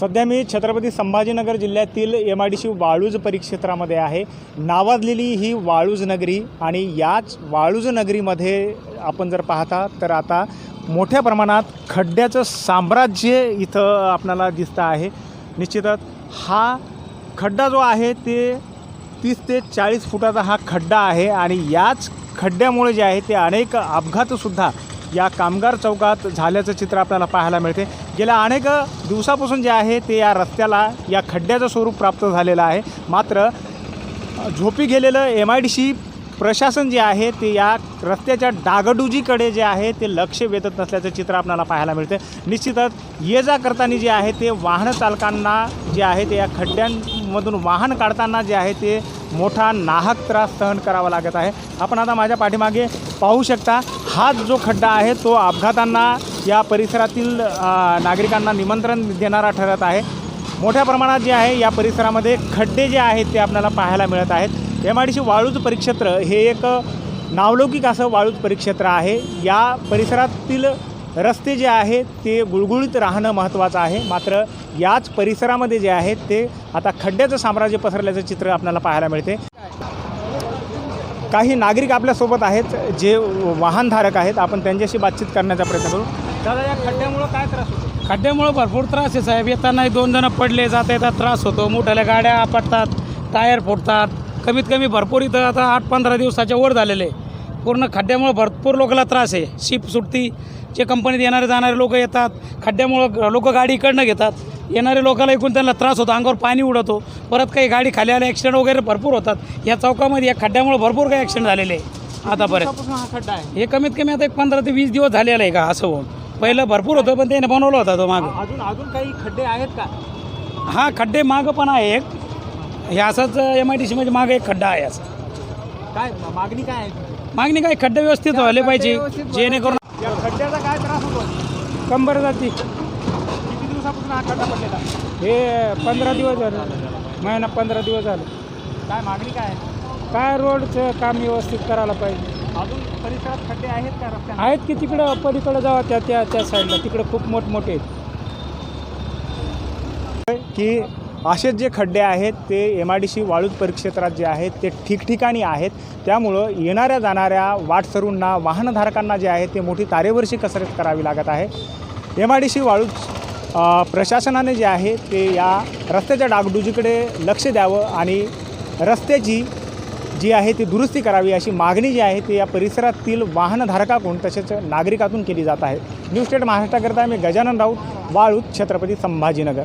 सध्या मी छत्रपती संभाजीनगर जिल्ह्यातील M I D C Waluj परिक्षेत्रामध्ये आहे. नावाजलेली ही वाळूज नगरी आणि याच वाळूज नगरीमध्ये आपण जर पाहता तर आता मोठ्या प्रमाणात खड्ड्याचं साम्राज्य इथं आपल्याला दिसतं आहे. निश्चितच हा खड्डा जो आहे ते तीस ते चाळीस फुटाचा हा खड्डा आहे आणि याच खड्ड्यामुळे जे आहे ते अनेक अपघातसुद्धा या कामगार चौकात झाल्याचं चित्र आपल्याला पाहायला मिळते. गेल्या अनेक दिवसापासून जे आहे ते या रस्त्याला या खड्ड्याचं स्वरूप प्राप्त झालेलं आहे. मात्र झोपी गेलेलं एम आय डी सी प्रशासन जे आहे ते या रस्त्याच्या डागडुजीकडे जे आहे ते लक्ष वेधत नसल्याचं चित्र आपल्याला पाहायला मिळते. निश्चितच ये जा करताना जे आहे ते वाहन चालकांना जे आहे ते या खड्ड्यांमधून वाहन काढताना जे आहे ते मोठा नाहक त्रास सहन करावा लागत आहे. आपण आता माझ्या पाठीमागे पाहू शकता हाच जो खड्डा आहे तो अपघातांना या परिसरातील नागरिकांना निमंत्रण देणारा ठरत आहे. मोठ्या प्रमाणात जे आहे या परिसरामध्ये खड्डे जे आहेत ते आपल्याला पाहायला मिळत आहेत. M I D C Waluj परिक्षेत्र हे एक नावलौकिक असं वाळूज परिक्षेत्र आहे. या परिसरातील रस्ते जे आहेत ते गुळगुळीत राहणं महत्त्वाचं आहे. मात्र याच परिसरामध्ये जे आहेत ते आता खड्ड्याचं साम्राज्य पसरल्याचं चित्र आपल्याला पाहायला मिळते. काही नागरिक आपल्यासोबत आहेत जे वाहनधारक आहेत. आपण त्यांच्याशी बातचीत करण्याचा प्रयत्न करू. दादा या खड्ड्यामुळं काय त्रास होतो? खड्ड्यामुळं भरपूर त्रास आहे साहेब. येताना दोन जण पडले जाता येतात त्रास होतो. मोठ्याल्या गाड्या आपटतात टायर फुटतात कमीत कमी भरपूर इथं आता आठ पंधरा दिवसाच्या वर झालेले. आहे. पूर्ण खड्ड्यामुळं भरपूर लोकांना त्रास आहे. शिप सुटती जे कंपनीत येणारे जाणारे लोक येतात खड्ड्यामुळं लोक गाडी इकडनं घेतात. येणारे लोकांना एकूण त्यांना त्रास होतो अंगावर पाणी उडवतो. परत काही गाडी खाली आल्या ॲक्सिडेंट वगैरे भरपूर होतात. या चौकामध्ये या खड्ड्यामुळं भरपूर काही ॲक्सिडेंट झालेले आहे. आतापर्यंत. दिवसापासून हा खड्डा आहे. हे कमीत कमी आता एक पंधरा ते वीस दिवस झालेलं आहे का असं होऊन. पहिलं भरपूर होतं पण त्याने बनवलं होता तो मागं. अजून अजून काही खड्डे आहेत का? हा खड्डे मागं पण आहे एक हे असंच एम आय डी सीमध्ये मागं एक खड्डा आहे असं. काय मागणी काय आहे तुमची? मागणी काय खड्डे व्यवस्थित व्हायला पाहिजे जेणेकरून या खड्ड्याचा काय त्रास होतो? कंबर जाती. किती दिवसापासून हा खड्डा पडलेला हे पंधरा दिवस झाले. महिना पंधरा दिवस झाले. काय मागणी काय आहे? काय रोडचं काम व्यवस्थित करायला पाहिजे. अजून परिसरात खड्डे आहेत का रस्त्याने आहेत की तिकडं पलीकडं जावा त्या त्या त्या साईडला तिकडं खूप मोठमोठे आहेत. की असेच जे खड्डे आहेत ते M I D C Waluj परिक्षेत्रात जे आहेत ते ठिकठिकाणी आहेत. त्यामुळं येणाऱ्या जाणाऱ्या वाटसरूंना वाहनधारकांना जे आहे ते मोठी तारेवरशी कसरत करावी लागत आहे. M I D C Waluj प्रशासनाने जे आहे ते या रस्त्याच्या डागडुजीकडे लक्ष द्यावं आणि रस्त्याची जी आहे ती दुरुस्ती करावी अशी मागणी जी आहे ती या परिसरातील वाहनधारकाकडून तसेच नागरिकातून केली जात आहे. न्यूज स्टेट महाराष्ट्राकरता मी गजानन राऊत वाळूत छत्रपती संभाजीनगर.